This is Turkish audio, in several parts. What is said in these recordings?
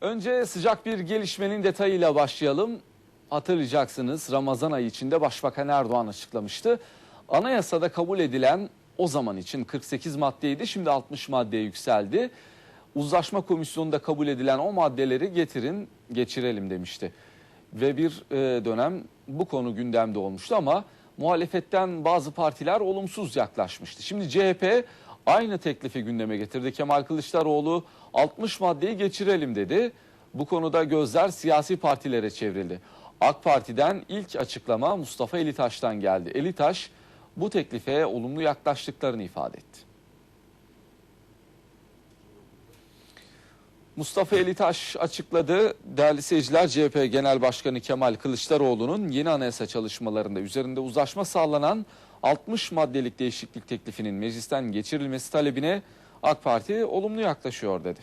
Önce sıcak bir gelişmenin detayıyla başlayalım. Hatırlayacaksınız Ramazan ayı içinde Başbakan Erdoğan açıklamıştı. Anayasada kabul edilen o zaman için 48 maddeydi şimdi 60 maddeye yükseldi. Uzlaşma komisyonunda kabul edilen o maddeleri getirin geçirelim demişti. Ve bir e, dönem bu konu gündemde olmuştu ama muhalefetten bazı partiler olumsuz yaklaşmıştı. Şimdi CHP aynı teklifi gündeme getirdi. Kemal Kılıçdaroğlu 60 maddeyi geçirelim dedi. Bu konuda gözler siyasi partilere çevrildi. AK Parti'den ilk açıklama Mustafa Elitaş'tan geldi. Elitaş bu teklife olumlu yaklaştıklarını ifade etti. Mustafa Elitaş açıkladı. Değerli seyirciler CHP Genel Başkanı Kemal Kılıçdaroğlu'nun yeni anayasa çalışmalarında üzerinde uzlaşma sağlanan 60 maddelik değişiklik teklifinin meclisten geçirilmesi talebine AK Parti olumlu yaklaşıyor dedi.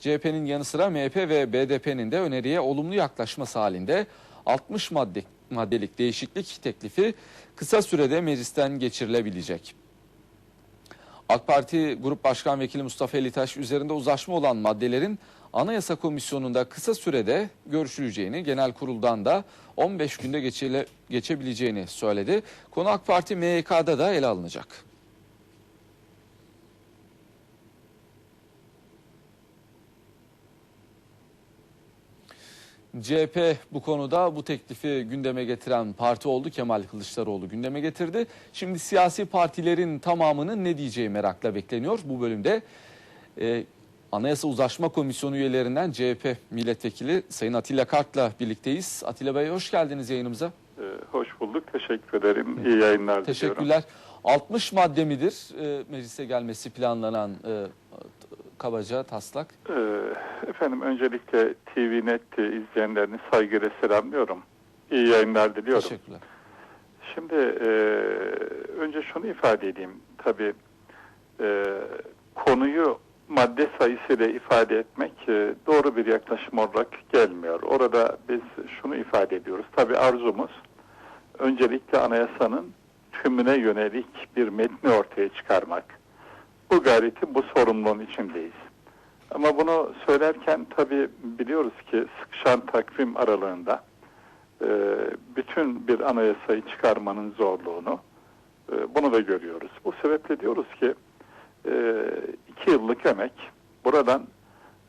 CHP'nin yanı sıra MHP ve BDP'nin de öneriye olumlu yaklaşması halinde 60 madde, maddelik değişiklik teklifi kısa sürede meclisten geçirilebilecek. AK Parti Grup Başkan Vekili Mustafa Elitaş üzerinde uzlaşma olan maddelerin Anayasa Komisyonu'nda kısa sürede görüşüleceğini, genel kuruldan da 15 günde geçile, geçebileceğini söyledi. Konu AK Parti MYK'da da ele alınacak. CHP bu konuda bu teklifi gündeme getiren parti oldu. Kemal Kılıçdaroğlu gündeme getirdi. Şimdi siyasi partilerin tamamının ne diyeceği merakla bekleniyor. Bu bölümde e, Anayasa Uzlaşma Komisyonu üyelerinden CHP milletvekili Sayın Atilla Kart'la birlikteyiz. Atilla Bey hoş geldiniz yayınımıza. Ee, Hoş bulduk. Teşekkür ederim. İyi yayınlar diliyorum. Teşekkürler. 60 madde midir e, meclise gelmesi planlanan e, kabaca taslak? Ee, Efendim öncelikle TVNet izleyenlerini saygıyla selamlıyorum. İyi yayınlar diliyorum. Teşekkürler. Şimdi e, önce şunu ifade edeyim. Tabii e, konuyu madde sayısıyla ifade etmek e, doğru bir yaklaşım olarak gelmiyor. Orada biz şunu ifade ediyoruz. Tabii arzumuz öncelikle anayasanın tümüne yönelik bir metni ortaya çıkarmak. Bu gayretin, bu sorumluluğun içindeyiz. Ama bunu söylerken tabii biliyoruz ki sıkışan takvim aralığında e, bütün bir anayasayı çıkarmanın zorluğunu e, bunu da görüyoruz. Bu sebeple diyoruz ki e, iki yıllık emek buradan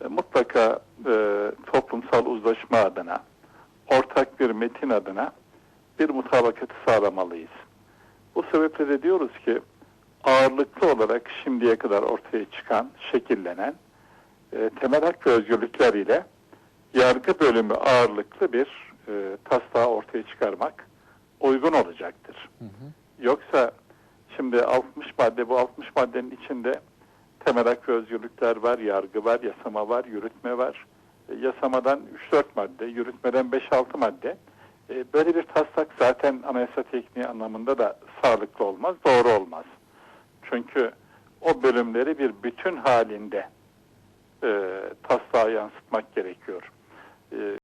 e, mutlaka e, toplumsal uzlaşma adına ortak bir metin adına bir mutabakatı sağlamalıyız. Bu sebeple de diyoruz ki ağırlıklı olarak şimdiye kadar ortaya çıkan, şekillenen e, temel hak ve özgürlükler ile yargı bölümü ağırlıklı bir e, taslağı ortaya çıkarmak uygun olacaktır. Yoksa şimdi 60 madde bu 60 maddenin içinde temel hak ve özgürlükler var, yargı var, yasama var, yürütme var. E, yasamadan 3-4 madde, yürütmeden 5-6 madde. E, böyle bir taslak zaten anayasa tekniği anlamında da sağlıklı olmaz, doğru olmaz. Çünkü o bölümleri bir bütün halinde e, taslağa yansıtmak gerekiyor. E,